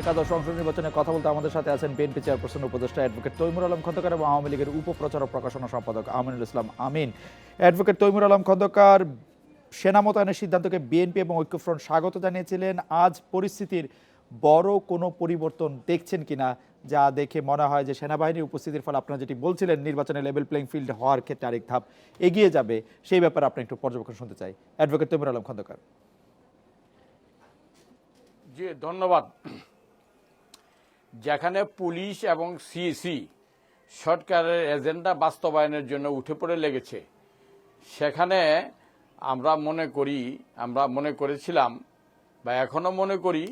একাদশ সংসদ নির্বাচনে কথা বলতে আমাদের সাথে আছেন বিএনপি চেয়ারপারসন উপদেষ্টা অ্যাডভোকেট তৈমুর আলম খন্দকার এবং আওয়ামী লীগের উপপ্রচারক প্রকাশনা সম্পাদক আমিনুল ইসলাম আমিন। অ্যাডভোকেট তৈমুর আলম খন্দকার, সেনা মোতায়েনের সিদ্ধান্তকে বিএনপি এবং ঐক্যফ্রন্ট স্বাগত জানিয়েছিলেন। আজ পরিস্থিতির বড় কোনো পরিবর্তন দেখছেন কিনা, যা দেখে মনে হয় যে সেনাবাহিনীর উপস্থিতির ফলে আপনারা যেটি বলছিলেন, নির্বাচনে লেভেল প্লেইং ফিল্ড হওয়ার ক্ষেত্রে আরেক ধাপ এগিয়ে যাবে, সেই ব্যাপারে আপনি একটু পর্যবেক্ষণ শুনতে চাই। অ্যাডভোকেট তৈমুর আলম খন্দকার। জি, ধন্যবাদ। যেখানে পুলিশ এবং সিএসি সরকারের এজেন্ডা বাস্তবায়নের জন্য উঠে পড়ে লেগেছে। সেখানে আমরা মনে করি, আমরা মনে করেছিলাম বা এখনও মনে করি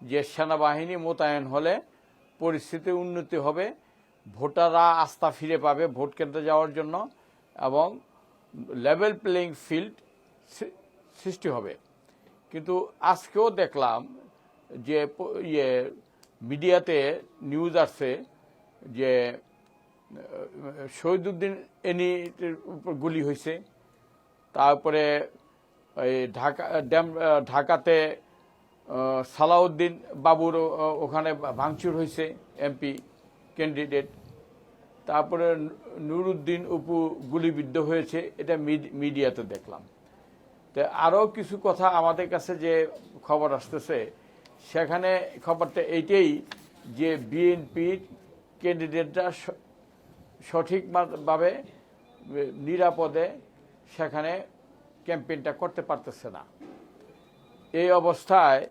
যে সেনাবাহিনী মোতায়েন হলে পরিস্থিতি উন্নতি হবে, ভোটাররা আস্থা ফিরে পাবে ভোট কেন্দ্রে যাওয়ার জন্য এবং লেভেল প্লেইং ফিল্ড সৃষ্টি হবে। কিন্তু আজকেও দেখলাম যে ইয়ে মিডিয়াতে নিউজ আসছে যে শহীদুদ্দিন এনি উপর গুলি হয়েছে। তারপরে এই ঢাকা, ড্যাম ঢাকাতে সালাউদ্দিন বাবুর ওখানে ভাঙচুর হয়েছে এমপি ক্যান্ডিডেট তারপরে নুরুদ্দিন উপু গুলিবিদ্ধ হয়েছে, এটা মিড- মিডিয়াতে দেখলাম। তো আরও কিছু কথা আমাদের কাছে যে খবর আসতেছে সেখানে খবরটা এইটাই যে বিএনপির ক্যান্ডিডেটরা সঠিকভাবে নিরাপদে সেখানে ক্যাম্পেইনটা করতে পারতেছে না। এই অবস্থায়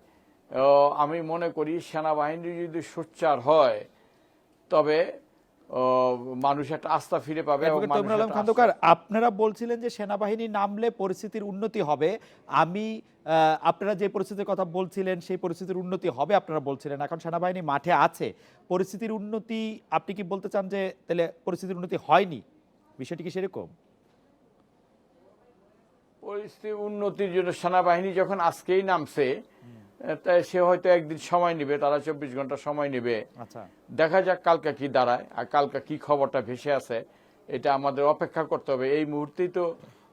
আমি মনে করি সেনাবাহিনী যদি সোচ্চার হয়, তবে মানুষ একটা আস্থা ফিরে পাবে খন্দকার আপনারা বলছিলেন যে সেনাবাহিনী নামলে পরিস্থিতির উন্নতি হবে। আমি আপনারা যে পরিস্থিতির কথা বলছিলেন সেই পরিস্থিতির উন্নতি হবে আপনারা বলছিলেন। এখন সেনাবাহিনী মাঠে আছে। পরিস্থিতির উন্নতি আপনি কি বলতে চান যে তাহলে পরিস্থিতির উন্নতি হয়নি? বিষয়টি কি সেরকম? পরিস্থিতি উন্নতির জন্য সেনাবাহিনী যখন আজকেই নামছে সে হয়তো একদিন সময় নেবে তারা চব্বিশ ঘণ্টা সময় নেবে। আচ্ছা। দেখা যাক কালকে কি দাঁড়ায় আর কালকে কি খবরটা ভেসে আছে এটা আমাদের অপেক্ষা করতে হবে। এই মুহূর্তেই তো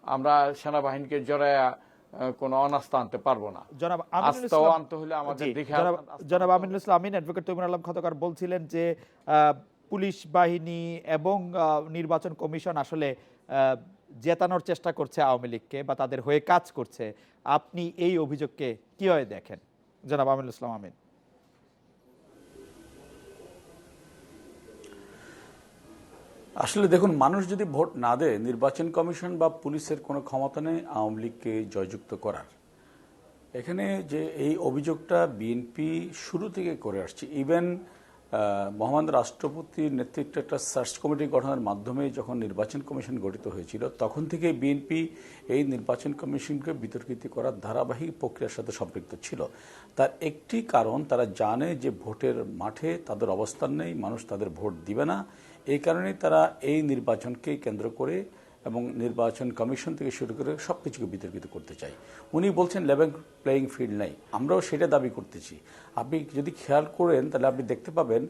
আমরা সেনাবাহিনীকে জড়ায়া আহ, কোনো অনাস্থা আনতে পারব না। জনাব আমিনুল আস্থাও আনতে হলে আমাদের দেখে জনাব- আমিনুল ইসলাম আমিন অ্যাডভোকেট তৈমুর আলম খন্দকার বলছিলেন যে আহ, পুলিশ বাহিনী এবং নির্বাচন কমিশন আসলে আহ, জেতানোর চেষ্টা করছে আওয়ামী লীগকে বা তাদের হয়ে কাজ করছে। আপনি এই অভিযোগকে কীভাবে দেখেন? জনাব আমিনুল ইসলাম, আমিন। আসলে দেখুন, মানুষ যদি ভোট না দেয়, নির্বাচন কমিশন বা পুলিশের কোনো ক্ষমতা নেই আওয়ামী লীগকে জয়যুক্ত করার। এখানে যে এই অভিযোগটা বিএনপি শুরু থেকে করে আসছে, ইভেন মহামান্য রাষ্ট্রপতির নেতৃত্বে একটা সার্চ কমিটি গঠনের মাধ্যমে যখন নির্বাচন কমিশন গঠিত হয়েছিল, তখন থেকে বিএনপি এই নির্বাচন কমিশনকে বিতর্কিত করার ধারাবাহিক প্রক্রিয়ার সাথে সম্পৃক্ত ছিল। তার একটি কারণ, তারা জানে যে ভোটের মাঠে তাদের অবস্থান নেই, মানুষ তাদের ভোট দিবে না। এই কারণেই তারা এই নির্বাচনকে কেন্দ্র করে এবং নির্বাচন কমিশন থেকে শুরু করে সব কিছুকে বিতর্কিত করতে চাই। উনি বলছেন, লেভেল প্লেয়িং ফিল্ড নাই। আমরাও সেটা দাবি করতেছি। আপনি যদি খেয়াল করেন, তাহলে আপনি দেখতে পাবেন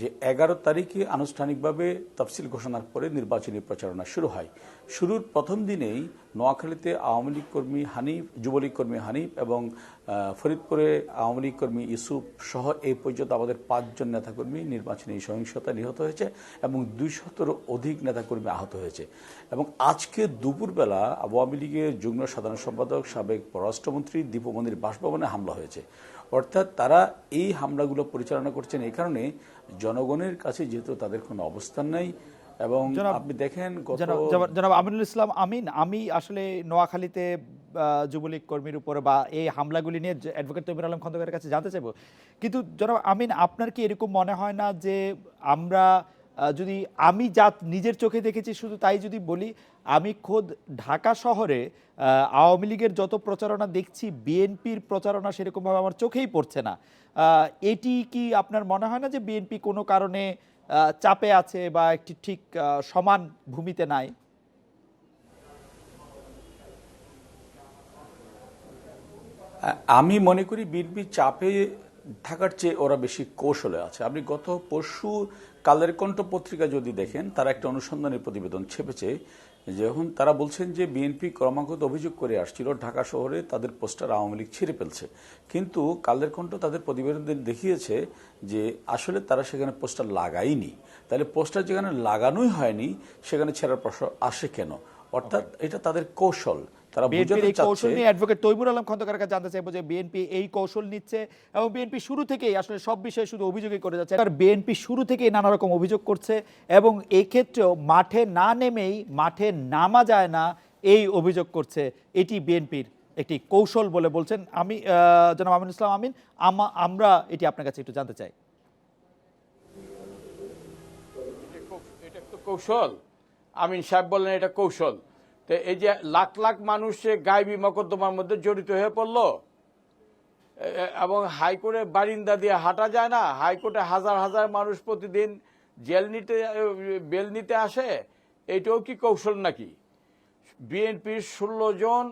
যে এগারো তারিখে আনুষ্ঠানিকভাবে তফসিল ঘোষণার পরে নির্বাচনী প্রচারণা শুরু হয়। শুরুর প্রথম দিনেই নোয়াখালীতে আওয়ামী লীগ কর্মী হানিফ, যুবলীগ কর্মী হানিফ এবং ফরিদপুরে আওয়ামী লীগ কর্মী ইউসুফ সহ এই পর্যন্ত আমাদের পাঁচজন নেতাকর্মী নির্বাচনী সহিংসতায় নিহত হয়েছে এবং দুইশতেরও অধিক নেতাকর্মী আহত হয়েছে। এবং আজকে দুপুরবেলা আওয়ামী লীগের যুগ্ম সাধারণ সম্পাদক, সাবেক পররাষ্ট্রমন্ত্রী দীপমন্দির বাসভবনে হামলা হয়েছে। অর্থাৎ তারা এই হামলাগুলো পরিচালনা করছেন এই কারণে জনগণের কাছে যেহেতু তাদের কোনো অবস্থান নাই এবং আপনি দেখেন জনাব আমিনুল ইসলাম আমিন আমি আসলে নোয়াখালীতে যুবলীগ কর্মীর উপরে বা এই হামলাগুলি নিয়ে অ্যাডভোকেট তৈমুর আলম খন্দকারের কাছে জানতে চাইব। কিন্তু জনাব আমিন আপনার কি এরকম মনে হয় না যে আমরা যদি আমি যা নিজের চোখে দেখেছি শুধু তাই যদি বলি আমি খোদ ঢাকা শহরে আওয়ামী লীগের যত প্রচারণা দেখছি বিএনপির প্রচারণা সেরকমভাবে আমার চোখেই পড়ছে না। এটি কি আপনার মনে হয় না যে বিএনপি কোনো কারণে চাপে আছে বা একটি ঠিক সমান ভূমিতে নাই। আমি মনে করি বিএনপি চাপে থাকার চেয়ে ওরা বেশি কৌশলে আছে। আপনি গত পরশু কালের কণ্ঠ পত্রিকা যদি দেখেন, তারা একটা অনুসন্ধানের প্রতিবেদন ছেপেছে। যখন তারা বলছেন যে বিএনপি ক্রমাগত অভিযোগ করে আসছিল ঢাকা শহরে তাদের পোস্টার আওয়ামী লীগ ছিঁড়ে ফেলছে। কিন্তু কালের কণ্ঠ তাদের প্রতিবেদন দেখিয়েছে যে আসলে তারা সেখানে পোস্টার লাগায়নি। তাহলে পোস্টার যেখানে লাগানোই হয়নি সেখানে ছেঁড়ার প্রশ্ন আসে কেন? অর্থাৎ এটা তাদের কৌশল। তারা বিএনপির এই কৌশল নিয়ে অ্যাডভোকেট তৈমুর আলম খন্দকারের কাছে জানতে চাইব যে বিএনপি এই কৌশল নিচ্ছে এবং বিএনপি শুরু থেকেই আসলে সব বিষয়ে শুধু অভিযোগই করে যাচ্ছে। আর বিএনপি শুরু থেকেই নানা রকম অভিযোগ করছে এবং এই ক্ষেত্রেও মাঠে না নেমেই মাঠে নামা যায় না এই অভিযোগ করছে। এটি বিএনপির একটি কৌশল বলে বলছেন আমি আহ, জনাব আমিনুল ইসলাম আমিন। আমা- আমরা এটি আপনার কাছে একটু জানতে চাই। কৌশল। আমিন সাহেব বললেন এটা কৌশল। তো এই যে লাখ লাখ মানুষ গায়েবী মকদ্দমার মধ্যে জড়িত হয়ে পড়ল এবং হাইকোর্টে বারিন্দা দিয়ে হাঁটা যায় না। হাইকোর্টে হাজার হাজার মানুষ প্রতিদিন জেল নিতে বেল নিতে আসে। এটাও কি কৌশল নাকি? বিএনপির ষোলো জন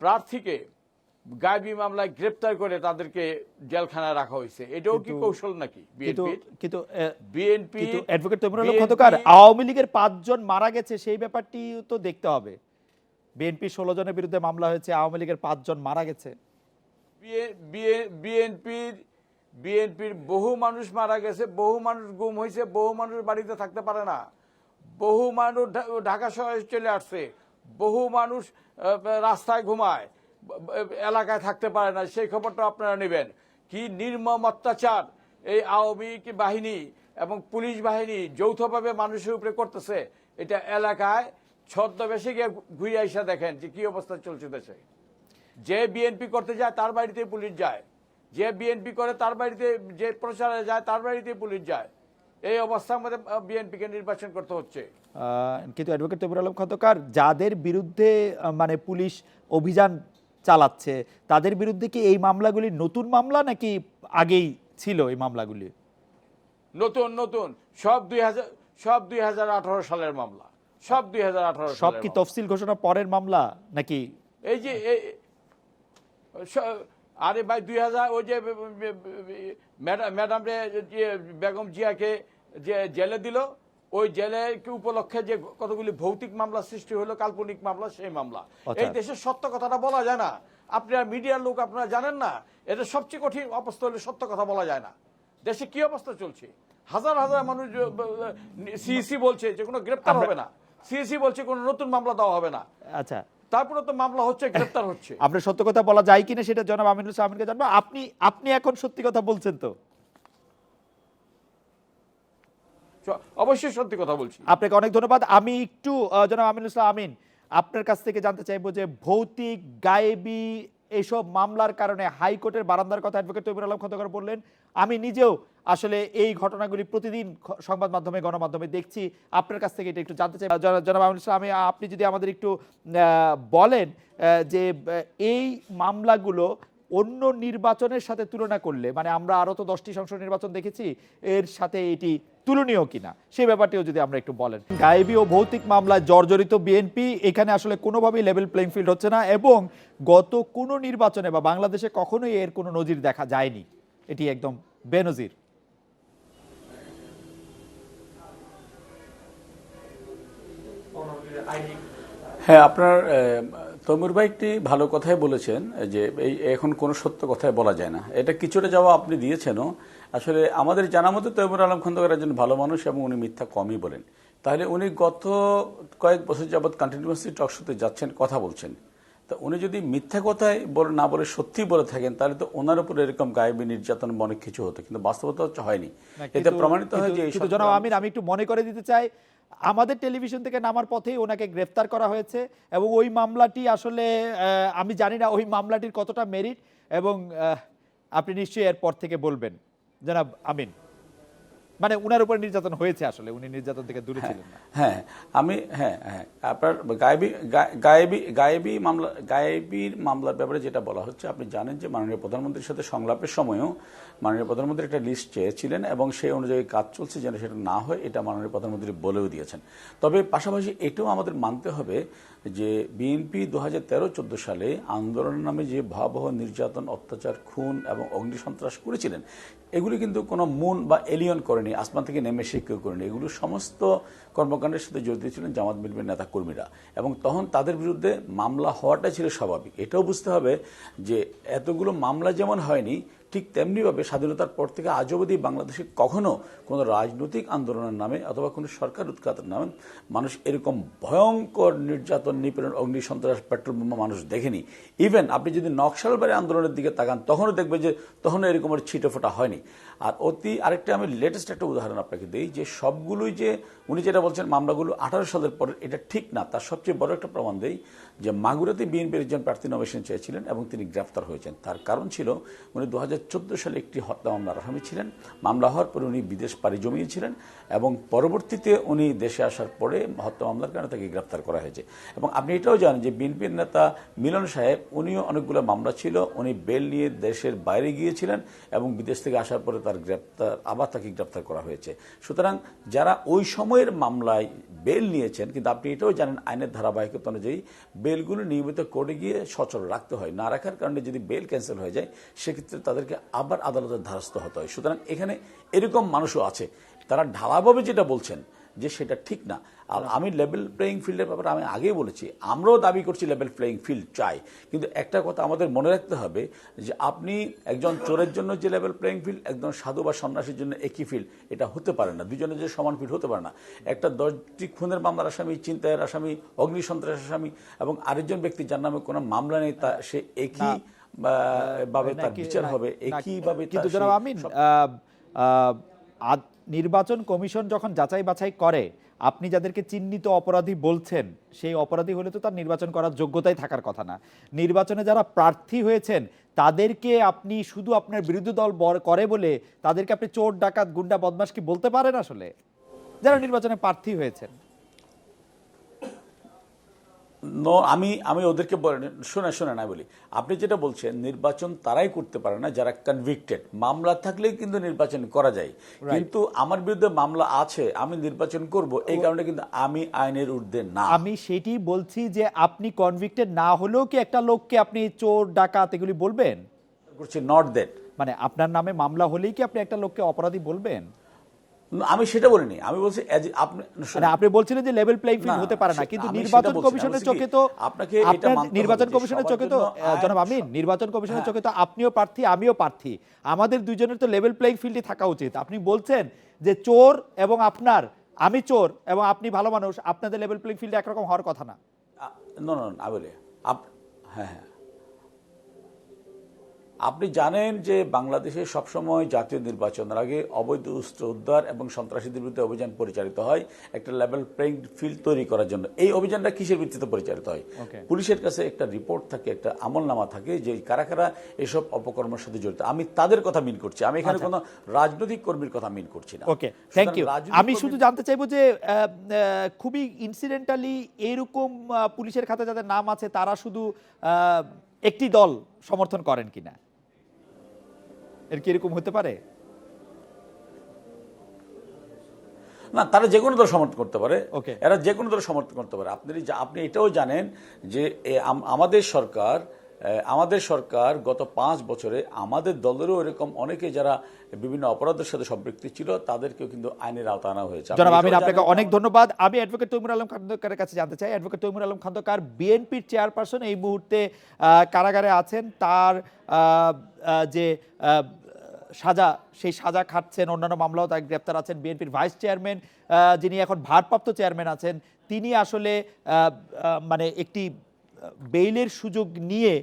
প্রার্থীকে গায়েবী মামলায় গ্রেপ্তার করে তাদেরকে জেলখানায় রাখা হয়েছে। এটাও কি কৌশল নাকি কিন্তু বিএনপি অ্যাডভোকেট তৈমুর আলম খন্দকার আওয়ামী লীগের পাঁচজন মারা গেছে সেই ব্যাপারটি তো দেখতে হবে। বিএনপি ষোলো জনের বিরুদ্ধে মামলা হয়েছে আওয়ামী লীগের পাঁচজন মারা গেছে। বিএনপির বিএনপির বহু মানুষ মারা গেছে বহু মানুষ গুম হয়েছে বহু মানুষ বাড়িতে থাকতে পারে না। বহু মানুষ ঢাকা শহরে চলে আসছে বহু মানুষ রাস্তায় ঘুমায়। এলাকায় থাকতে পারে না, সেই খবরটা আপনারা নেবেন। কি নির্মম অত্যাচার এই আওয়ামী বাহিনী এবং পুলিশ বাহিনী যৌথভাবে মানুষের উপরে করতেছে, এটা এলাকায় ছদ্মবেশে গিয়ে ঘুরে আইসা দেখেন যে কি অবস্থা চলছে দেশে। যে বিএনপি করতে যায়, তার বাড়িতে পুলিশ যায়। যে বিএনপি করে, তার বাড়িতে যে প্রচারে যায়, তার বাড়িতে পুলিশ যায়। এই অবস্থার মধ্যে বিএনপিকে নির্বাচন করতে হচ্ছে। কিন্তু অ্যাডভোকেট তৈমুর আলম খন্দকার, যাদের বিরুদ্ধে মানে পুলিশ অভিযান চালাচ্ছে। তাদের বিরুদ্ধে কি এই মামলাগুলি নতুন মামলা নাকি আগেই ছিল এই মামলাগুলি? নতুন নতুন। সব দুই হাজার সব দুই হাজার আঠারো সালের মামলা। সব দুই হাজার আঠারো সব কি তফসিল ঘোষণা পরের মামলা নাকি? এই যে আরে ভাই দুই হাজার ওই যে ম্যাডাম বেগম জিয়াকে যে জেলে দিল ওই জেলেকে উপলক্ষে যে কতগুলি ভৌতিক মামলা সৃষ্টি হলো কাল্পনিক মামলা সেই মামলা। আচ্ছা। এই দেশের সত্য কথাটা বলা যায় না। আপনারা মিডিয়ার লোক আপনারা জানেন না এটা সবচেয়ে কঠিন অবস্থা হলে সত্য কথা বলা যায় না। দেশে কি অবস্থা চলছে? হাজার হাজার মানুষ সিইসি বলছে যে কোনো গ্রেপ্তার হবে না। সিইসি বলছে কোনো নতুন মামলা দেওয়া হবে না। আচ্ছা। তারপরে তো মামলা হচ্ছে গ্রেপ্তার হচ্ছে। আমরা সত্য কথা বলা যায় কিনা সেটা জনাব আমিনুল আমিনকে জানব। আপনি আপনি এখন সত্যি কথা বলছেন তো স- অবশ্যই সত্যি কথা বলছি। আপনাকে অনেক ধন্যবাদ। আমি একটু জনাব আমিনুল ইসলাম আমিন, আপনার কাছ থেকে জানতে চাইব যে ভৌতিক, গায়েবী এইসব মামলার কারণে হাইকোর্টের বারান্দার কথা অ্যাডভোকেট তৈবুর আলম খন্দকার বললেন। আমি নিজেও আসলে এই ঘটনাগুলি প্রতিদিন সংবাদ মাধ্যমে, গণমাধ্যমে দেখছি। আপনার কাছ থেকে এটা একটু জানতে চাই। জনাব আমিনুল ইসলাম, আমি, আপনি যদি আমাদের একটু বলেন যে এই মামলাগুলো অন্য নির্বাচনের সাথে তুলনা করলে মানে আমরা আরও তো দশটি সংসদ নির্বাচন দেখেছি, এর সাথে এটি তুলনীয় কিনা? সেই ব্যাপারটিও যদি আমরা একটু বলেন। গায়েবী ও ভৌতিক মামলায় জর্জরিত বিএনপি, এখানে আসলে কোনোভাবেই লেভেল প্লেইং ফিল্ড হচ্ছে না এবং গত কোনো নির্বাচনে বা বাংলাদেশে কখনোই এর কোনো নজির দেখা যায়নি। এটি একদম বেনজির। হ্যাঁ আপনার তৈমুর ভাই একটি ভালো কথাই বলেছেন যে এই এখন কোনো সত্য কথাই বলা যায় না। এটা কিছুটা যাওয়া আপনি দিয়েছেনও। আসলে আমাদের জানা মতো তৈমুর আলম খন্দকার একজন ভালো মানুষ এবং উনি মিথ্যা কমই বলেন। তাহলে উনি গত কয়েক বছর যাবৎ কন্টিনিউয়াসলি টকশোতে যাচ্ছেন কথা বলছেন। তা উনি যদি মিথ্যা কথাই বলে না বলে সত্যি বলে থাকেন তাহলে তো ওনার উপর এরকম গায়েবী নির্যাতন অনেক কিছু হতো। কিন্তু বাস্তবতা হচ্ছে হয়নি। এতে প্রমাণিত হয় যে জনাব আমির আমি একটু মনে করে দিতে চাই আমাদের টেলিভিশন থেকে নামার পথেই ওনাকে গ্রেফতার করা হয়েছে এবং ওই মামলাটি আসলে আমি জানি না ওই মামলাটির কতটা মেরিট এবং আপনি নিশ্চয়ই এরপর থেকে বলবেন। জনাব আমিন। মানে উনার উপর নির্যাতন হয়েছে আসলে, উনি নির্যাতন থেকে দূরে ছিলেন হ্যাঁ আমি হ্যাঁ হ্যাঁ আপনার গায়েবী গায়েবী গায়েবী মামলা, গায়েবীর মামলার ব্যাপারে যেটা বলা হচ্ছে, আপনি জানেন যে মাননীয় প্রধানমন্ত্রীর সাথে সংলাপের সময়ও মাননীয় প্রধানমন্ত্রী একটা লিস্ট চেয়েছিলেন এবং সেই অনুযায়ী কাজ চলছে যেন সেটা না হয়, এটা মাননীয় প্রধানমন্ত্রী বলেও দিয়েছেন। তবে পাশাপাশি এটাও আমাদের মানতে হবে যে বিএনপি দু হাজার তেরো, চোদ্দ সালে আন্দোলনের নামে যে ভয়াবহ নির্যাতন, অত্যাচার, খুন এবং অগ্নিসন্ত্রাস করেছিলেন, এগুলি কিন্তু কোনো মুন বা এলিয়ন করেনি। করেনি, আসমান থেকে নেমে এসে কেউ করেনি। এগুলো সমস্ত কর্মকাণ্ডের সাথে জড়িত ছিলেন জামাত মিলবের নেতা কর্মীরা এবং তখন তাদের বিরুদ্ধে মামলা হওয়াটা ছিল স্বাভাবিক। এটাও বুঝতে হবে যে এতগুলো মামলা যেমন হয়নি ঠিক তেমনিভাবে স্বাধীনতার পর থেকে আজ অবধি বাংলাদেশে কখনো কোনো রাজনৈতিক আন্দোলনের নামে অথবা কোনো সরকার উৎখাতের নামে মানুষ এরকম ভয়ঙ্কর নির্যাতন, নিপীড়ন, অগ্নি সন্ত্রাস, পেট্রোল বোমা মানুষ দেখেনি। ইভেন আপনি যদি নকশালবাড়ি আন্দোলনের দিকে তাকান, তখনও দেখবেন যে তখনও এরকম ছিটে ফোটা হয়নি। আর অতি আরেকটা আমি লেটেস্ট একটা উদাহরণ আপনাকে দিই যে সবগুলোই যে, উনি যেটা বলছেন, মামলাগুলো আঠারো সালের পরে এটা ঠিক না। তার সবচেয়ে বড় একটা প্রমাণ দেই যে মাগুরাতে বিএনপির একজন প্রার্থী নমিনেশন চেয়েছিলেন এবং তিনি গ্রেফতার হয়েছেন। তার কারণ ছিল উনি দু হাজার চোদ্দ সালে একটি হত্যা মামলার আসামি ছিলেন। মামলা হওয়ার পরে উনি বিদেশ পাড়ি জমিয়েছিলেন এবং পরবর্তীতে উনি দেশে আসার পরে হত্যা মামলার কারণে তাকে গ্রেফতার করা হয়েছে। এবং আপনি এটাও জানেন যে বিএনপির নেতা মিলন সাহেব, উনিও অনেকগুলো মামলা ছিল। উনি বেল নিয়ে দেশের বাইরে গিয়েছিলেন এবং বিদেশ থেকে আসার পরে তার গ্রেপ্তার, আবার তাকে গ্রেপ্তার করা হয়েছে। সুতরাং যারা ওই সময়ের মামলায় বেল নিয়েছেন, কিন্তু আপনি এটাও জানেন আইনের ধারাবাহিকতা অনুযায়ী বেলগুলো নিয়মিত কোর্টে গিয়ে সচল রাখতে হয়। না রাখার কারণে যদি বেল ক্যান্সেল হয়ে যায়, সেক্ষেত্রে তাদেরকে আবার আদালতের ধারস্থ হতে হয়। সুতরাং এখানে এরকম মানুষও আছে। তারা ঢালাভাবে যেটা বলছেন যে সেটা ঠিক না। আর আমি লেভেল প্লেয়িং ফিল্ডের ব্যাপারে আমি আগেই বলেছি আমরাও দাবি করছি লেভেল প্লেয়িং ফিল্ড চাই। কিন্তু একটা কথা আমাদের মনে রাখতে হবে যে আপনি একজন চোরের জন্য যে লেভেল প্লেয়িং ফিল্ড একজন সাধু বা সন্ন্যাসীর জন্য একই ফিল্ড এটা হতে পারে না। দুজনের যে সমান ফিল্ড হতে পারে না। একটা দশটি খুনের মামলার আসামি চিন্তায়ের আসামি অগ্নি সন্ত্রাস আসামি এবং আরেকজন ব্যক্তি যার নামে কোনো মামলা নেই তা সে একই ভাবে তার বিচার হবে একইভাবে কিন্তু জনাব আদ- নির্বাচন কমিশন যখন যাচাই বাছাই করে, আপনি যাদেরকে চিহ্নিত অপরাধী বলছেন, সেই অপরাধী হলে তো তার নির্বাচন করার যোগ্যতাই থাকার কথা না। নির্বাচনে যারা প্রার্থী হয়েছেন, তাদেরকে আপনি শুধু আপনার বিরোধী দল করে বলে তাদেরকে আপনি চোর, ডাকাত, গুন্ডা বদমাস কি বলতে পারেন আসলে? যারা নির্বাচনে প্রার্থী হয়েছেন। নো আমি আমি ওদেরকে বলে- শুনে শুনে না বলি আপনি যেটা বলছেন নির্বাচন তারাই করতে পারে না যারা কনভিক্টেড মামলা থাকলেই কিন্তু নির্বাচন করা যায়। কিন্তু আমার বিরুদ্ধে মামলা আছে আমি নির্বাচন করব এই কারণে কিন্তু আমি আইনের ঊর্ধ্বে না। আমি সেটি বলছি যে আপনি কনভিক্টেড না হলেও কি একটা লোককে আপনি চোর ডাকাত এগুলি বলবেন? করছি নট দ্যাট মানে আপনার নামে মামলা হলেই কি আপনি একটা লোককে অপরাধী বলবেন? আমি সেটা বলিনি আমি বলছি আপনি আপনি বলছিলেন যে লেভেল প্লেইং ফিল্ড হতে পারে না কিন্তু নির্বাচন কমিশনের চোখে তো আপনাকে এটা হবে নির্বাচন কমিশনের চোখে তো জনাব সব- নির্বাচন কমিশনের হ্যাঁ। চোখে তো আপনিও প্রার্থী আমিও প্রার্থী। আমাদের দুইজনের তো লেভেল প্লেইং ফিল্ডে থাকা উচিত। আপনি বলছেন যে চোর এবং আপনার আমি চোর এবং আপনি ভালো মানুষ আপনাদের লেভেল প্লেইং ফিল্ডে একরকম হওয়ার কথা না। না না না বলে হ্যাঁ হ্যাঁ। আপনি জানেন যে বাংলাদেশে সবসময় জাতীয় নির্বাচনের আগে অবৈধ অস্ত্র উদ্ধার এবং সন্ত্রাসীদের বিরুদ্ধে অভিযান পরিচালিত হয় একটা লেভেল প্লেইং ফিল্ড তৈরি করার জন্য। এই অভিযানটা কিসের ভিত্তিতে পরিচালিত হয়? পুলিশের কাছে একটা রিপোর্ট থাকে একটা আমলনামা থাকে যে কারা কারা এসব অপকর্মের সাথে জড়িত। আমি তাদের কথা মিন করছি আমি এখানে কোনো রাজনৈতিক কর্মীর কথা মিন করছি না। ওকে থ্যাংক ইউ আমি শুধু জানতে চাইব যে খুবই ইনসিডেন্টালি এরকম পুলিশের খাতে যাদের নাম আছে তারা শুধু আহ, একটি দল সমর্থন করেন কিনা? এর কি এরকম হতে পারে? না তারা যে কোনো দল সমর্থন করতে পারে। ওকে। এরা যে কোনো দল সমর্থন করতে পারে। আপনি আপনি এটাও জানেন যে আম- আমাদের সরকার আমাদের সরকার গত পাঁচ বছরে আমাদের দলেরও এরকম অনেকে যারা বিভিন্ন অপরাধের সাথে সম্পৃক্ত ছিল তাদেরকেও কিন্তু আইনের আওতা আনা হয়েছে। জনাব আমিন আপনাকে অনেক ধন্যবাদ। আমি অ্যাডভোকেট তৈমুর আলম খন্দকারের কাছে জানতে চাই। অ্যাডভোকেট তৈমুর আলম খন্দকার বিএনপির চেয়ারপারসন এই মুহূর্তে কারাগারে আছেন। তার যে সাজা সেই সাজা খাটছেন অন্যান্য মামলাও তার গ্রেপ্তার আছেন। বিএনপির ভাইস চেয়ারম্যান যিনি এখন ভারপ্রাপ্ত চেয়ারম্যান আছেন তিনি আসলে মানে একটি বেইলের সুযোগ নিয়ে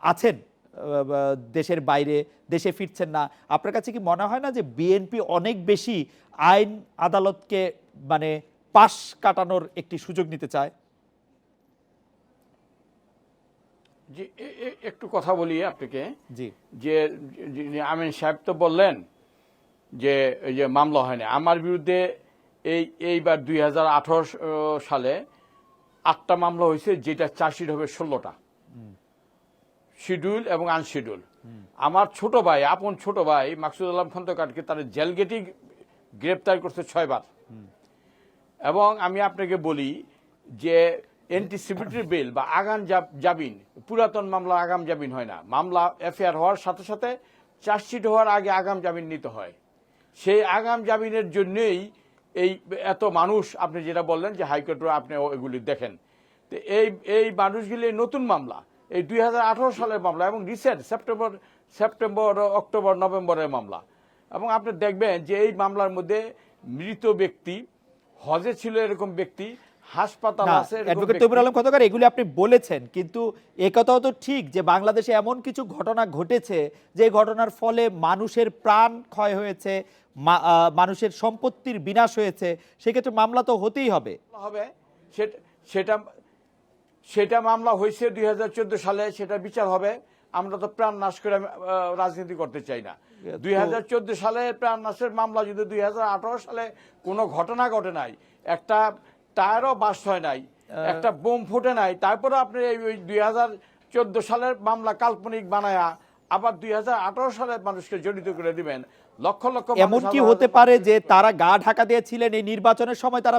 আছেন দেশের বাইরে দেশে ফিরছেন না। আপনার কাছে কি মনে হয় না যে বিএনপি অনেক বেশি আইন আদালতকে মানে পাশ কাটানোর একটি সুযোগ নিতে চায়? এ- একটু কথা বলি আপনাকে। জি। যে আমিন সাহেব তো বললেন যে এই যে মামলা হয়নি। আমার বিরুদ্ধে এই এইবার দুই হাজার আঠারো সালে আটটা মামলা হয়েছে, যেটা চার্জশিট হবে ষোলোটা। শিডিউল এবং আনশিডিউল। আমার ছোট ভাই, আপন ছোট ভাই মাকসুদ আলম খন্দকারকে তার জেল গ্রেপ্তার করছে ছয়বার। এবং আমি আপনাকে বলি যে অ্যান্টিসিপিটরি বিল বা আগাম জামিন, পুরাতন মামলা আগাম জামিন হয় না। মামলা এফআইআর হওয়ার সাথে সাথে চার্জশিট হওয়ার আগে আগাম জামিন নিতে হয়। সেই আগাম জামিনের জন্যই এই এত মানুষ আপনি যেটা বললেন যে হাইকোর্টে আপনি এগুলি দেখেন। তো এই এই মানুষগুলি নতুন মামলা এই দুই সালের মামলা এবং রিসেন্ট সেপ্টেম্বর সেপ্টেম্বর অক্টোবর নভেম্বরের মামলা। এবং আপনি দেখবেন যে এই মামলার মধ্যে মৃত ব্যক্তি হজে ছিল এরকম ব্যক্তি হাসপাতাল আছে অ্যাডভোকেট তৈমুর আলম খন্দকার এগুলি আপনি বলেছেন কিন্তু একথাও তো ঠিক যে বাংলাদেশে এমন কিছু ঘটনা ঘটেছে যে ঘটনার ফলে মানুষের প্রাণ ক্ষয় হয়েছে মা- আহ, মানুষের সম্পত্তির বিনাশ হয়েছে সেক্ষেত্রে মামলা তো হতেই হবে। হবে। সেটা সেটা মামলা হয়েছে দুই হাজার চোদ্দ সালে সেটা বিচার হবে। আমরা তো প্রাণ নাশ করে রাজনীতি করতে চাই না। দুই হাজার চোদ্দ সালে প্রাণ নাশের মামলা যদি দুই হাজার আঠেরো সালে কোনো ঘটনা ঘটে নাই একটা টায়ারও বাস হয় নাই একটা বোম ফুটে নাই তারপরে আপনি এই দুই হাজার চোদ্দ সালের মামলা কাল্পনিক বানায়া আবার দুই সালের মানুষকে জড়িত করে দিবেন। লক্ষ লক্ষ এমন কি হতে পারে যে তারা গা ঢাকা দিয়েছিলেন এই নির্বাচনের সময় তারা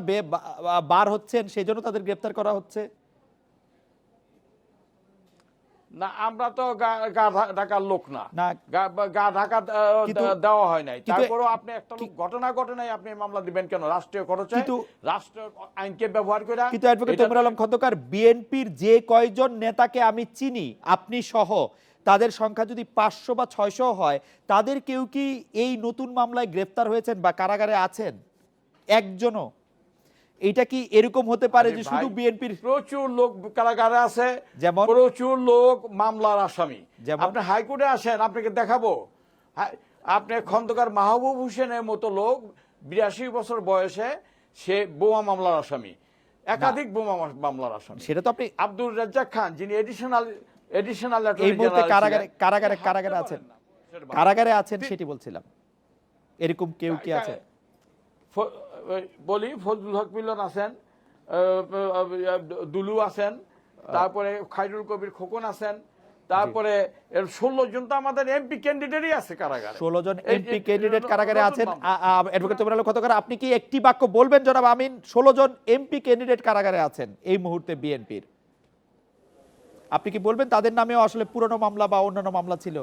বার হচ্ছেন সেই জন্য তাদের গ্রেপ্তার করা হচ্ছে? না আমরা তো গা- ঢাকার লোক না। গা- ঢাকা দেওয়া হয় নাই। তারপরেও আপনি একটা লোক ঘটনা ঘটে নাই আপনি মামলা দিবেন কেন? রাষ্ট্রীয় খরচে কিন্তু- রাষ্ট্র আইনকে ব্যবহার করে কিন্তু অ্যাডভোকেট তৈমুর আলম খন্দকার বিএনপির যে কয়জন নেতাকে আমি চিনি আপনি সহ তাদের সংখ্যা যদি পাঁচশো বা ছয়শো হয় তাদের কেউ কি এই নতুন মামলায় গ্রেফতার হয়েছেন বা কারাগারে আছেন? একজনও। এটা কি এরকম হতে পারে যে শুধু বিএনপির প্রচুর লোক কারাগারে আছে যেমন? প্রচুর লোক মামলার আসামি। যেমন? আপনি হাইকোর্টে আসেন আপনাকে দেখাবো। আপনি খন্দকার মাহবুব হোসেনের মতো লোক বিরাশি বছর বয়সে সে বোমা মামলার আসামি একাধিক বোমা মামলার আসামি। সেটা তো আপনি আব্দুল রাজ্জাক খান যিনি এডিশনাল এডিশনাল এই মুহূর্তে কারাগারে কারাগারে কারাগারে আছেন। কারাগারে আছেন সেটি বলছিলাম। এরকম কেউ কি আছে? বলি ফজলুল হক মিলন আছেন দুলু আছেন তারপরে খাইরুল কবির খোকন আছেন তারপরে ষোলো জন তো আমাদের এমপি ক্যান্ডিডেটই আছে কারাগারে। ষোলো জন এমপি ক্যান্ডিডেট কারাগারে আছেন। অ্যাডভোকেট তৈমুর আলম খন্দকার আপনি কি একটি বাক্য বলবেন জনাব আমিন? ষোলো জন এমপি ক্যান্ডিডেট কারাগারে আছেন এই মুহূর্তে বিএনপির আপনি কি বলবেন? তাদের নামে আসলে পুরনো মামলা বা অন্যান্য মামলা ছিল?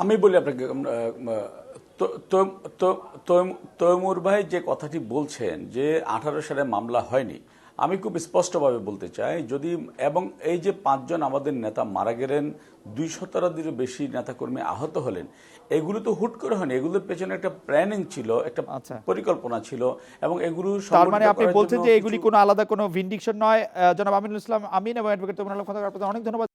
আমি বলি আপনাকে তৈমুর ভাই যে কথাটি বলছেন যে আঠারো সালে মামলা হয়নি আমি খুব স্পষ্টভাবে বলতে চাই যদি এবং এই যে পাঁচজন আমাদের নেতা মারা গেলেন দুই শতাধিকেরও বেশি নেতাকর্মী আহত হলেন এগুলো তো হুট করে হয়নি। এগুলোর পেছনে একটা প্ল্যানিং ছিল একটা আচ্ছা। পরিকল্পনা ছিল এবং এগুলো তার মানে আপনি বলছেন যে এগুলি কোনো আলাদা কোনো ভিন্ডিকশন নয়। জনাব আমিনুল ইসলাম আমিন এবং অ্যাডভোকেট তোমার আপনাদের অনেক ধন্যবাদ।